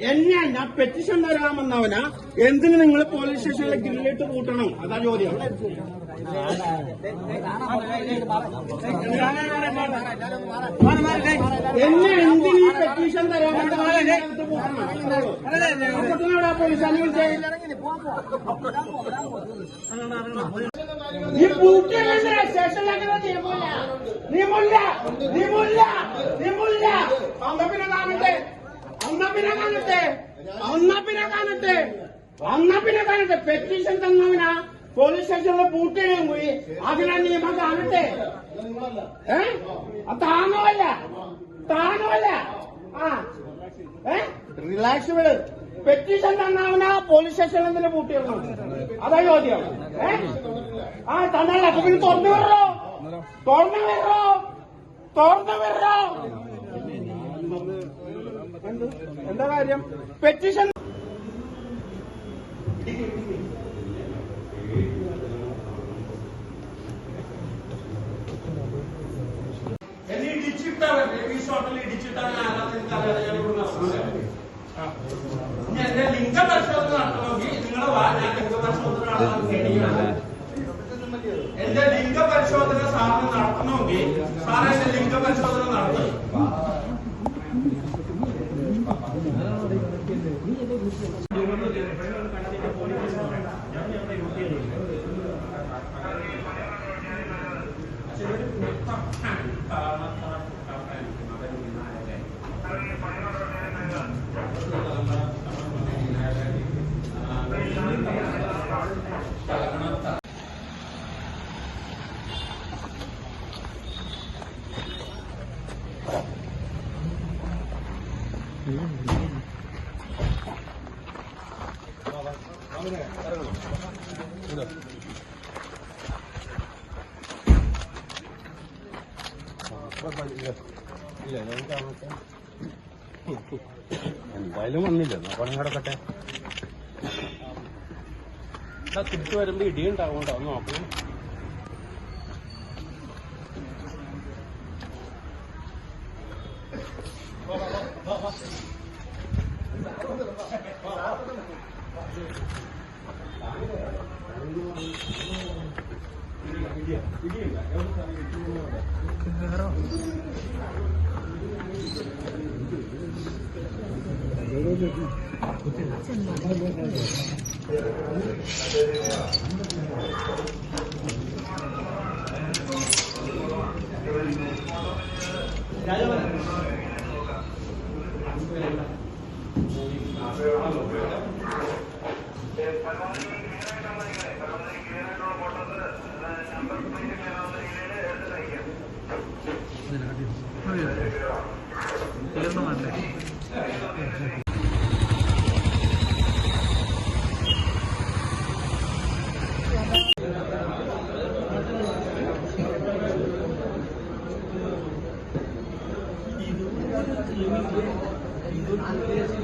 എന്നെ ഞാൻ പെറ്റിഷൻ തരാമെന്നവനാ. എന്തിന് നിങ്ങൾ പോലീസ് സ്റ്റേഷനിലെ ഗ്രില്ലിട്ട് കൂട്ടണം? അതാ ചോദ്യം. എന്നെ എന്തിന് ഈ പെറ്റീഷൻ തരാമെന്ന് ഗ്രില്ലിട്ട് കൂട്ടണം? അപ്പത്തിനോടാ പോലീസ് അന്വേഷിച്ചേ നീ പൂട്ടിയല്ലേ സ്റ്റേഷനിലേക്ക് നിയമമില്ല. നിയമമില്ല. നിയമമില്ല. നിയമമില്ല. പിന്നെ അന്ന പിന്നെ കാണട്ടെ അന്ന പിന്നെ കാണട്ടെ അന്ന പിന്നെ കാണട്ടെ പെറ്റീഷൻ തന്നവനാ പോലീസ് സ്റ്റേഷനിലെ പൂട്ടിയും പോയി അതിനാ നിയമം കാണട്ടെ. ഏ? അല്ല താങ്ങുമല്ല അല്ല ആ. ഏ? റിലാക്സ് വിട് പെറ്റീഷൻ തന്നവനാ പോലീസ് സ്റ്റേഷനിൽ എന്തിനു പൂട്ടിയിരുന്നു അതാ ചോദ്യം. ഏ? ആ തന്നല്ല. അപ്പൊ പിന്നെ തുറന്നു വിടറോ? തുറന്നു വിടറോ? തുറന്നു വിടറോ എന്ത്? എന്താ കാര്യം പെറ്റീഷൻ എന്നെ ഇടിച്ചിട്ടവൻ റിസോർട്ടിൽ ഇടിച്ചിട്ടവൻ ആരാന്ന് എനിക്കറിയാതെ ഞാൻ കാര്യം? പെറ്റീഷൻ എന്റെ ലിംഗപരിശോധന നടത്തണമെങ്കിൽ നിങ്ങളുടെ വാ ഞാൻ ലിംഗപരിശോധന നടത്താൻ കഴിയില്ല എന്റെ ലിംഗപരിശോധന സാറിന് നടത്തണമെങ്കിൽ സാറേ എന്റെ ലിംഗപരിശോധന നടത്തി. എന്തായാലും വന്നില്ല. പണം കിടക്കട്ടെ തിരിച്ചു വരുമ്പോ ഇടിയുണ്ടാവും കേട്ടോ. നോക്കണം. 야자만 Gracias.